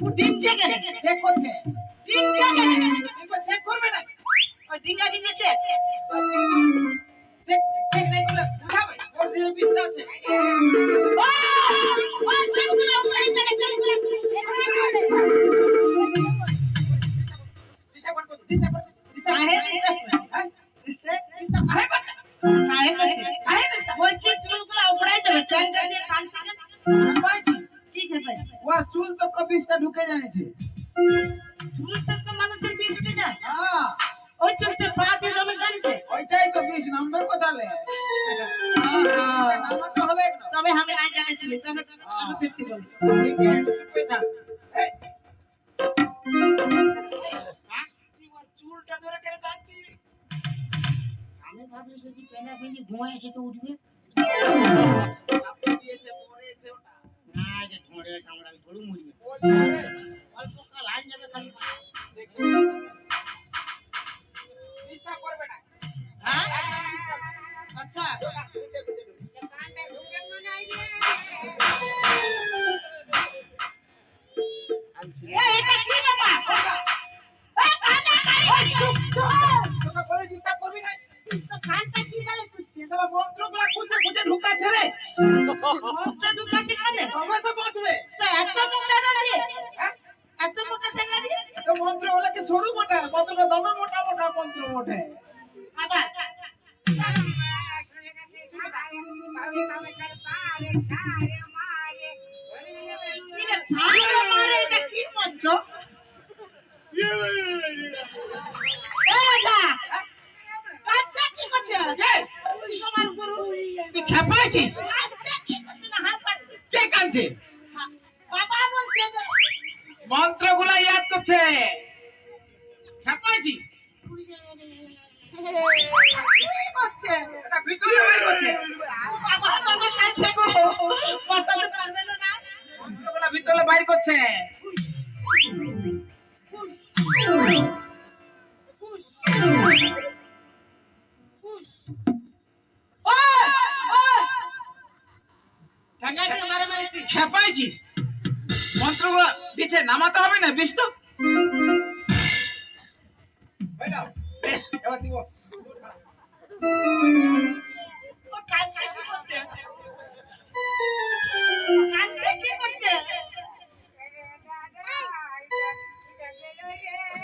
ডিম চেকে চেক করছে? ডিম চেকে একবার চেক করবে না। ও ডিঙ্গা ডিঙ্গা চেক চেক চেক নাই করলে বুঝাবে? ওর যে বিষটা আছে। ও! ও চেকগুলো উপরে থেকে চলে গেল ডিস্টার্ব করতে ডিস্টার্ব করতে ডিস্টার্ব ওইটাই তো বিষ নামবে কোথালে? নামাতে হবে তবে আমি নাই জানাইছিলি তবে তবে আমি দেখতে বলি। ঠিক আছে চুপে থাক। এই। হ্যাঁ? ওর চুলটা ধরে কেন টানছিস? আমি ভাবি যদি পেনা পেনি ঘুমায় এসে তো উঠবে। মন্ত্র হলে কি সরু মোটা মন্ত্রটা দমে মোটা মোটা মন্ত্র ওঠে আবার এটা মন্ত্র তুই খেপাইছিস কি কাঁদছে বাবা বলছে ইয়াদ করছে। খেপাইছিস ভিতরে বের করছে। মন্ত্রগুলো দিচ্ছে নামাতে হবে না বিষ তো। কি করছে?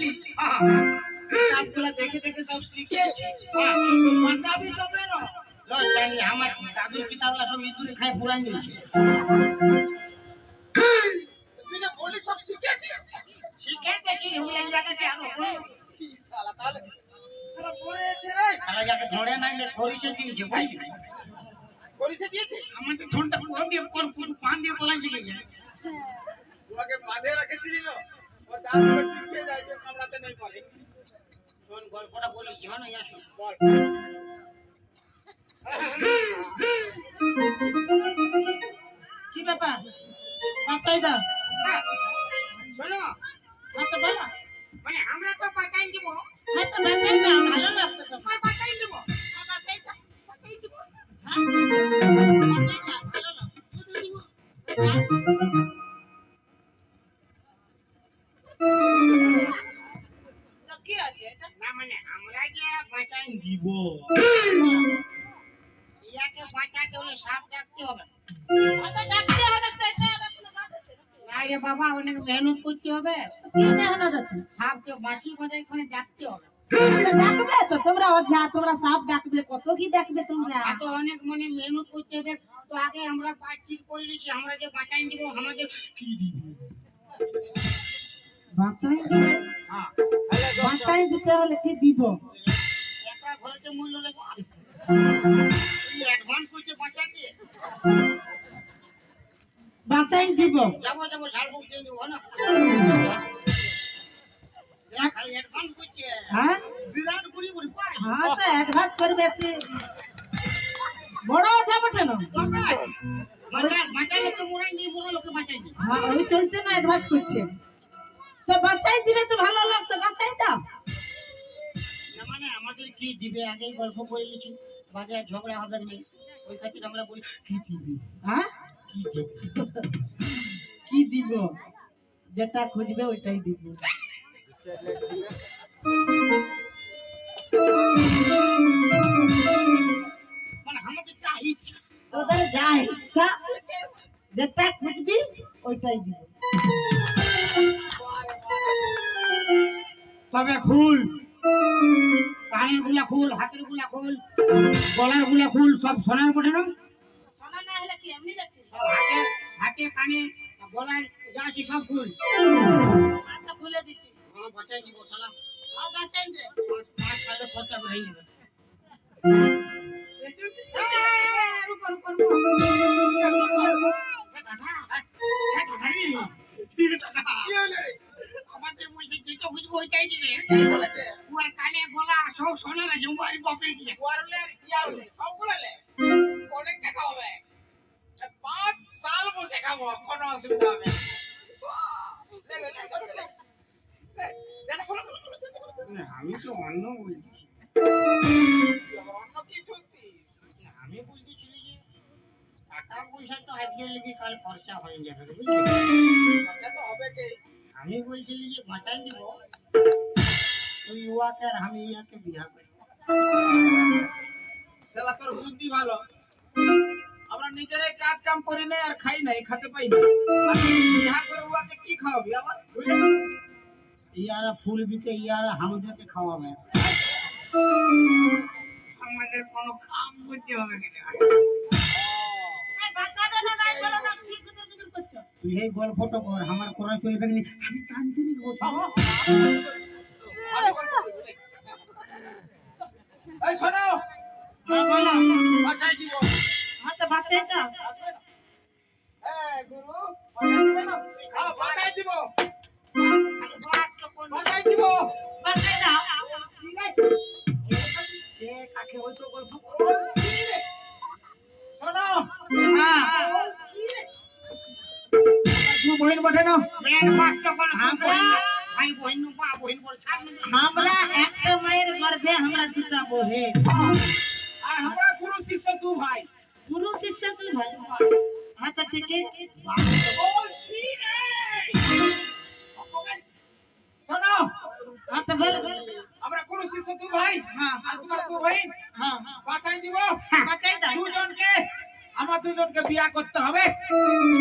বললি কাজগুলো দেখে দেখে সব শিখেছিস তো বাঁচাবি তবে না জানি আমার দাদুর কিতাবলা সব ইঁদুরে তুই যে শিখেছিস? শিখে গেছি যাচ্ছে আরও। কি শালা তাহলে শালা পড়েছে রে। খালা যাকে ধরে নাই লে খরিছে দিয়েছে বুঝলি? দিয়েছে? আমার তো ঠোঁটটা কোন দিয়ে কোন কোন পান দিয়ে বলাই দিকে যায় বাঁধে রেখেছিলি না কি ব্যাপার? মাথায় দাও। হ্যাঁ, শোনো। মাথা বলো। মানে আমরা তো বাঁচাই দিব। মাথা মাথায় দাও ভালো লাগছে তো। সবাই দিব। মাথায় দাও। বাঁচাই দিব। হ্যাঁ মাথায় দাও ভালো লাগছে। তো মানে আমরা যে বাঁচাই দিব ইয়াকে বাঁচাতে হলে সাপ ডাকতে হবে। ডাকতে বাবা অনেক মেহনত করতে হবে। মেহনত আছে? সাপকে বাঁশি বাজাই করে ডাকতে হবে। ডাকবে তো তোমরা অঝা তোমরা সাপ ডাকবে কত কি ডাকবে তোমরা? এত অনেক মানে মেহনত করতে হবে। তো আগে আমরা করে নিয়েছি আমরা যে বাঁচাই দিব আমাদের কি দিব বাঁচাই হ্যাঁ বাঁচাই দিতে হলে কি দিব? করছে মূল্য লেখো। অ্যাডভান্স করছে বাঁচাতে। বাঁচাই দিব। যাব যাব ঝাড়ফুঁক দিয়ে দেবো না? এরা খালি অ্যাডভান্স করছে। হ্যাঁ? বুড়ি আছে বটে না? বাঁচা লোকে মোড়াই দিয়ে বুড়ো লোকে বাঁচাই হ্যাঁ ওই চলছে না অ্যাডভান্স করছে। তো বাঁচাই দিবে তো ভালো লাগতো বাঁচাই দাও। না মানে আমাদের কি দিবে? আগেই গল্প করে নিয়েছি। বাজার ঝগড়া হবে না। ওই খাতির আমরা বলি কি দিবি? হ্যাঁ? কি দিব? যেটা খুঁজবে ওইটাই দিব। মানে যা ইচ্ছা যেটা খুঁজবি ওইটাই দিব। তবে ফুল কানেরগুলা ফুল হাতেরগুলা ফুল গলারগুলা ফুল সব সোনার বটে না সোনা না হলে কি এমনি সব হাতে হাতে কানে গলায় যা আছে সব ফুল হাতটা খুলে দিচ্ছি হ্যাঁ বাঁচাই দিব সালাম আর বাঁচাই দে পাঁচ পাঁচ সালে খরচা করে যাবে রুকো রুকো রুকো যেটা দিবে ওর কানে গলা সব সোনার আছে উমারি বাপের দিয়ে ওয়ারলে ইয়ারলে সবগুলো লে। অনেক টাকা হবে। পাঁচ সাল বসে খাব কোনো অসুবিধা হবে। আমি তো অন্য বলছি। অন্য কি সত্যি আমি বলতেছিলি যে টাকা পয়সা তো আজকে লেগে কাল খরচা হয়ে যাবে বুঝলি? খরচা তো হবে কে? আমি বলছিলি যে বাঁচাই দিব তুই উয়াকে আর আমি ইয়াকে বিয়া করব শালা তোর বুদ্ধি ভালো। আমরা নিজেরাই কাজ কাম করি নাই আর খাই নাই খেতে পাই না বিহা করে উহাকে কি খাওয়াবি আবার? ইয়ারা ফুল বিকে ইয়ারা আমাদেরকে খাওয়াবে। আমাদের কোনো কাম করতে হবে কিনা এই বাঁচাবে না নাই বলো না কি কুতুর কুতুর করছ তুই এই গল্পটা কর আমার করা চলবে না আমি তান্ত্রিক এই শোনো। হ্যাঁ বলো বাঁচাই দিব। হ্যাঁ বাঁচাই দাও এই গুরু বাঁচাই দিবে না? হ্যাঁ বাঁচাই দিব। বাঁচাই বাঁচাই ঠিক আছে কাকে গল্প? শোনো। হ্যাঁ। তুই বহিন বটে না? মেন বাদ তো কোন আমরা- ভাই বহিন ছাড় একটা মায়ের গর্ভে আমরা দুটা বহে আর আমরা গুরু শিষ্য তু ভাই। গুরু শিষ্য তুই ভাই। আচ্ছা ঠিক আছে শোনো আচ্ছা বল আমরা গুরু শিষ্য তু ভাই হ্যাঁ। আর তোমরা ভাই। হ্যাঁ। বাঁচাই দিব। বাঁচাই দাও। দুজনকে আমার দুজনকে বিয়া করতে হবে।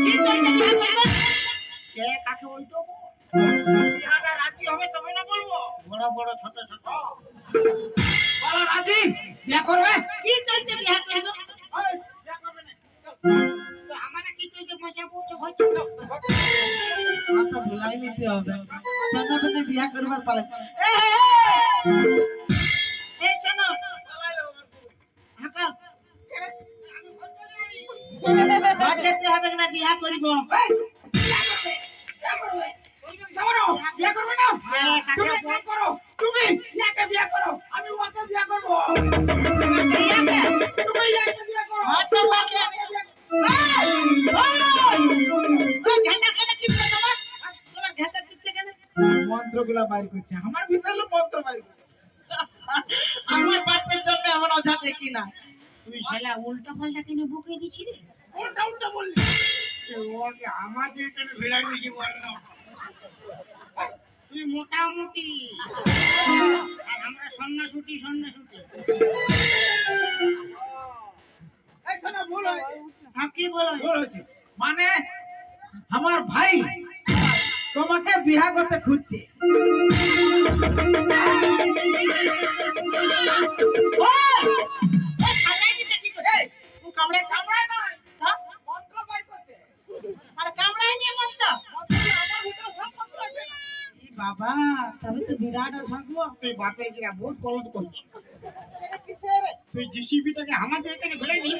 কি চলছে বিয়ে করবে কে কাকে ওই তো বিয়াটা রাজি হবে তবে না বলব। বড় বড় ছোট ছোট। বলো রাজি? বিয়া করবে? কি চলছে বিয়ে করবে এই, বিয়া করবে না। তো আমাদের কিছু যে পয়সা পড়ছে হচ্ছে। চল। ভুলাই নিতে হবে। পেতে পেতে বিয়ে করবার পালে। এই শোনো। পালাইলো আমার গুরু। হাকা কেরে? ঘর যেতে হবে না বিয়ে করিব। এই, বিয়া করবে, বিয়া করবে। করবে না? তুমি কাম করো তুমি ইয়াকে বিয়া করো আমি ওকে বিয়া করব। তুমি ইয়াকে বিয়া করো হ্যাঁ, মন্ত্রগুলা বাইর করছে। আমার ভিতরে মন্ত্র বাইর করছে। আমার বাপের জন্য এমন অজা দেখি না। তুই শালা উল্টা পাল্টা কিনে বুকে দিছি রে উল্টা উল্টা বললি। আমাদের এখানে ভিড়াই দিয়েছি বল না। তুই মোটামুটি। আর আমরা সন্ন্যাসুটি সন্ন্যাসুটি। হ্যাঁ মানে আমার ভাই তোমাকে বিয়া করতে খুঁজছে। বিরাট থাকবো তুই বাপের গিরা বহুত কলট করছিস তুই জিসিবিটাকে আমাদের থেকে ফেলে দিই